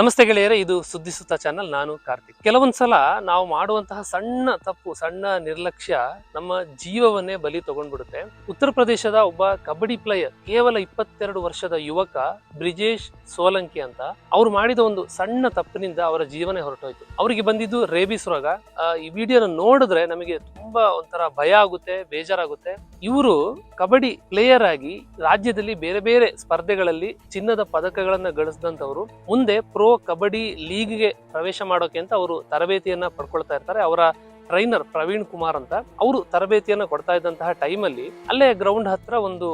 ನಮಸ್ತೆ ಗೆಳೆಯರೇ, ಇದು ಸುದ್ದಿ ಸುತ್ತ ಚಾನಲ್, ನಾನು ಕಾರ್ತಿಕ್. ಕೆಲವೊಂದ್ಸಲ ನಾವು ಮಾಡುವಂತಹ ಸಣ್ಣ ತಪ್ಪು, ಸಣ್ಣ ನಿರ್ಲಕ್ಷ್ಯ ನಮ್ಮ ಜೀವವನ್ನೇ ಬಲಿ ತಗೊಂಡ್ಬಿಡುತ್ತೆ. ಉತ್ತರ ಪ್ರದೇಶದ ಒಬ್ಬ ಕಬಡ್ಡಿ ಪ್ಲೇಯರ್, ಕೇವಲ ಇಪ್ಪತ್ತೆರಡು ವರ್ಷದ ಯುವಕ ಬ್ರಿಜೇಶ್ ಸೋಲಂಕಿ ಅಂತ, ಅವ್ರು ಮಾಡಿದ ಒಂದು ಸಣ್ಣ ತಪ್ಪಿನಿಂದ ಅವರ ಜೀವನ ಹೊರಟೋಯ್ತು. ಅವರಿಗೆ ಬಂದಿದ್ದು ರೇಬಿಸ್ ರೋಗ. ಈ ವಿಡಿಯೋನ ನೋಡಿದ್ರೆ ನಮಗೆ ತುಂಬಾ ಒಂಥರ ಭಯ ಆಗುತ್ತೆ, ಬೇಜಾರಾಗುತ್ತೆ. ಇವರು ಕಬಡ್ಡಿ ಪ್ಲೇಯರ್ ಆಗಿ ರಾಜ್ಯದಲ್ಲಿ ಬೇರೆ ಬೇರೆ ಸ್ಪರ್ಧೆಗಳಲ್ಲಿ ಚಿನ್ನದ ಪದಕಗಳನ್ನ ಗಳಿಸಿದಂತವರು ಮುಂದೆ ಪ್ರೋ ಕಬಡ್ಡಿ ಲೀಗ್ಗೆ ಪ್ರವೇಶ ಮಾಡೋಕೆ ಅಂತ ಅವರು ತರಬೇತಿಯನ್ನ ಪಡ್ಕೊಳ್ತಾ ಇರ್ತಾರೆ. ಅವರ ಟ್ರೈನರ್ ಪ್ರವೀಣ್ ಕುಮಾರ್ ಅಂತ. ಅವರು ತರಬೇತಿಯನ್ನ ಕೊಡ್ತಾ ಇದ್ದಂತಹ ಟೈಮಲ್ಲಿ ಅಲ್ಲೇ ಗ್ರೌಂಡ್ ಹತ್ರ ಒಂದು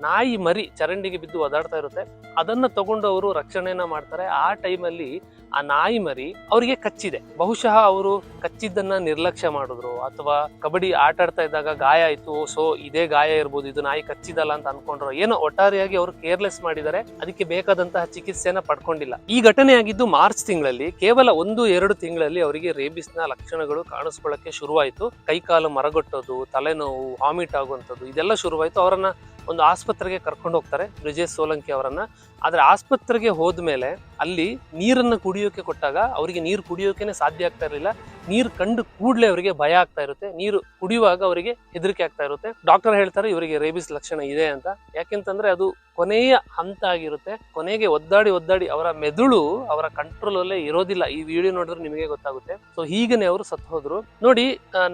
ನಾಯಿ ಮರಿ ಚರಂಡಿಗೆ ಬಿದ್ದು ಒದಾಡ್ತಾ ಇರುತ್ತೆ. ಅದನ್ನ ತಗೊಂಡು ಅವರು ರಕ್ಷಣೆಯನ್ನ ಮಾಡ್ತಾರೆ. ಆ ಟೈಮಲ್ಲಿ ಆ ನಾಯಿ ಮರಿ ಅವರಿಗೆ ಕಚ್ಚಿದೆ. ಬಹುಶಃ ಅವರು ಕಚ್ಚಿದ್ದನ್ನ ನಿರ್ಲಕ್ಷ್ಯ ಮಾಡಿದ್ರು ಅಥವಾ ಕಬಡ್ಡಿ ಆಟ ಆಡ್ತಾ ಇದ್ದಾಗ ಗಾಯ ಆಯ್ತು, ಸೊ ಇದೇ ಗಾಯ ಇರ್ಬೋದು, ಇದು ನಾಯಿ ಕಚ್ಚಿದಲ್ಲ ಅಂತ ಅನ್ಕೊಂಡ್ರು. ಏನೋ ಒಟ್ಟಾರೆಯಾಗಿ ಅವರು ಕೇರ್ಲೆಸ್ ಮಾಡಿದ್ದಾರೆ, ಅದಕ್ಕೆ ಬೇಕಾದಂತಹ ಚಿಕಿತ್ಸೆನ ಪಡ್ಕೊಂಡಿಲ್ಲ. ಈ ಘಟನೆ ಆಗಿದ್ದು ಮಾರ್ಚ್ ತಿಂಗಳಲ್ಲಿ, ಕೇವಲ ಒಂದು, ಎರಡು ತಿಂಗಳಲ್ಲಿ ಅವರಿಗೆ ರೇಬಿಸ್ನ ಲಕ್ಷಣಗಳು ಕಾಣಿಸ್ಕೊಳ್ಳಕ್ಕೆ ಶುರುವಾಯಿತು. ಕೈಕಾಲು ಮರಗೊಟ್ಟೋದು, ತಲೆನೋವು, ವಾಮಿಟ್ ಆಗುವಂಥದ್ದು, ಇದೆಲ್ಲ ಶುರುವಾಯಿತು. ಅವರನ್ನ ಒಂದು ಆಸ್ಪತ್ರೆಗೆ ಕರ್ಕೊಂಡು ಹೋಗ್ತಾರೆ ಬ್ರಿಜೇಶ್ ಸೋಲಂಕಿ ಅವರನ್ನು. ಆದರೆ ಆಸ್ಪತ್ರೆಗೆ ಹೋದ್ಮೇಲೆ ಅಲ್ಲಿ ನೀರನ್ನು ಕುಡಿಯೋಕೆ ಕೊಟ್ಟಾಗ ಅವರಿಗೆ ನೀರು ಕುಡಿಯೋಕೆನೆ ಸಾಧ್ಯ ಆಗ್ತಾ ಇರಲಿಲ್ಲ. ನೀರು ಕಂಡು ಕೂಡಲೇ ಅವರಿಗೆ ಭಯ ಆಗ್ತಾ ಇರುತ್ತೆ. ನೀರು ಕುಡಿಯುವಾಗ ಅವರಿಗೆ ಹೆದರಿಕೆ ಆಗ್ತಾ ಇರುತ್ತೆ. ಡಾಕ್ಟರ್ ಹೇಳ್ತಾರೆ, ಇವರಿಗೆ ರೇಬಿಸ್ ಲಕ್ಷಣ ಇದೆ ಅಂತ. ಯಾಕೆಂತಂದ್ರೆ ಅದು ಕೊನೆಯ ಹಂತ ಆಗಿರುತ್ತೆ. ಕೊನೆಗೆ ಒದ್ದಾಡಿ ಒದ್ದಾಡಿ ಅವರ ಮೆದುಳು ಅವರ ಕಂಟ್ರೋಲ್ ಅಲ್ಲೇ ಇರೋದಿಲ್ಲ. ಈ ವಿಡಿಯೋ ನೋಡಿದ್ರೆ ನಿಮಗೆ ಗೊತ್ತಾಗುತ್ತೆ. ಸೊ ಹೀಗನೆ ಅವರು ಸತ್ತು ಹೋದ್ರು. ನೋಡಿ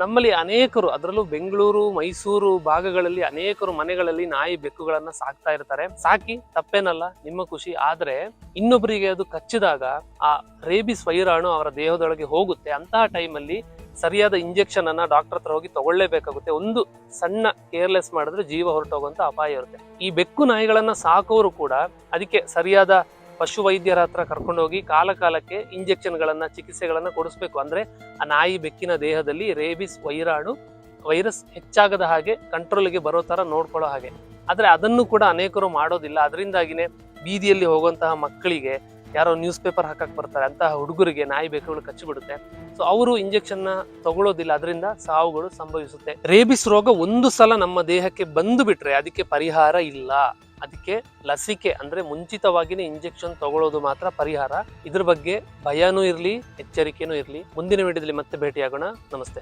ನಮ್ಮಲ್ಲಿ ಅನೇಕರು, ಅದರಲ್ಲೂ ಬೆಂಗಳೂರು, ಮೈಸೂರು ಭಾಗಗಳಲ್ಲಿ ಅನೇಕರು ಮನೆಗಳಲ್ಲಿ ನಾಯಿ ಬೆಕ್ಕುಗಳನ್ನ ಸಾಕ್ತಾ ಇರ್ತಾರೆ. ಸಾಕಿ, ತಪ್ಪೇನಲ್ಲ, ನಿಮ್ಮ ಖುಷಿ. ಆದ್ರೆ ಇನ್ನೊಬ್ಬರಿಗೆ ಅದು ಕಚ್ಚಿದಾಗ ಆ ರೇಬಿಸ್ ವೈರಾಣು ಅವರ ದೇಹದೊಳಗೆ ಹೋಗುತ್ತೆ. ಅಂತಹ ಟೈಮಲ್ಲಿ ಸರಿಯಾದ ಇಂಜೆಕ್ಷನ್ ಅನ್ನ ಡಾಕ್ಟರ್ ಹತ್ರ ಹೋಗಿ ತಗೊಳ್ಳೇಬೇಕಾಗುತ್ತೆ. ಒಂದು ಸಣ್ಣ ಕೇರ್ಲೆಸ್ ಮಾಡಿದ್ರೆ ಜೀವ ಹೊರಟೋಗುವಂತ ಅಪಾಯ ಇರುತ್ತೆ. ಈ ಬೆಕ್ಕು ನಾಯಿಗಳನ್ನ ಸಾಕೋರು ಕೂಡ ಅದಕ್ಕೆ ಸರಿಯಾದ ಪಶು ವೈದ್ಯರ ಹತ್ರ ಕರ್ಕೊಂಡೋಗಿ ಕಾಲ ಕಾಲಕ್ಕೆ ಇಂಜೆಕ್ಷನ್ ಗಳನ್ನ, ಚಿಕಿತ್ಸೆಗಳನ್ನ ಕೊಡಿಸ್ಬೇಕು. ಅಂದ್ರೆ ಆ ನಾಯಿ ಬೆಕ್ಕಿನ ದೇಹದಲ್ಲಿ ರೇಬಿಸ್ ವೈರಾಣು ವೈರಸ್ ಹೆಚ್ಚಾಗದ ಹಾಗೆ ಕಂಟ್ರೋಲ್ಗೆ ಬರೋ ತರ ನೋಡ್ಕೊಳ್ಳೋ ಹಾಗೆ. ಆದ್ರೆ ಅದನ್ನು ಕೂಡ ಅನೇಕರು ಮಾಡೋದಿಲ್ಲ. ಅದರಿಂದಾಗಿನೇ ಬೀದಿಯಲ್ಲಿ ಹೋಗುವಂತಹ ಮಕ್ಕಳಿಗೆ ಯಾರೋ ನ್ಯೂಸ್ ಪೇಪರ್ ಹಾಕಕ್ ಬರ್ತಾರೆ ಅಂತಹ ಹುಡುಗರಿಗೆ ನಾಯಿ ಬೆಕ್ಕುಗಳು ಕಚ್ಚಿಬಿಡುತ್ತೆ ಸೊ ಅವರು ಇಂಜೆಕ್ಷನ್ನ ತಗೊಳ್ಳೋದಿಲ್ಲ ಅದರಿಂದ ಸಾವುಗಳು ಸಂಭವಿಸುತ್ತೆ. ರೇಬಿಸ್ ರೋಗ ಒಂದು ಸಲ ನಮ್ಮ ದೇಹಕ್ಕೆ ಬಂದು ಬಿಟ್ರೆ ಅದಕ್ಕೆ ಪರಿಹಾರ ಇಲ್ಲ. ಅದಕ್ಕೆ ಲಸಿಕೆ ಅಂದ್ರೆ ಮುಂಚಿತವಾಗಿನೇ ಇಂಜೆಕ್ಷನ್ ತಗೊಳ್ಳೋದು ಮಾತ್ರ ಪರಿಹಾರ. ಇದ್ರ ಬಗ್ಗೆ ಭಯನೂ ಇರಲಿ, ಎಚ್ಚರಿಕೆನೂ ಇರಲಿ. ಮುಂದಿನ ವಿಡಿಯೋದಲ್ಲಿ ಮತ್ತೆ ಭೇಟಿಯಾಗೋಣ. ನಮಸ್ತೆ.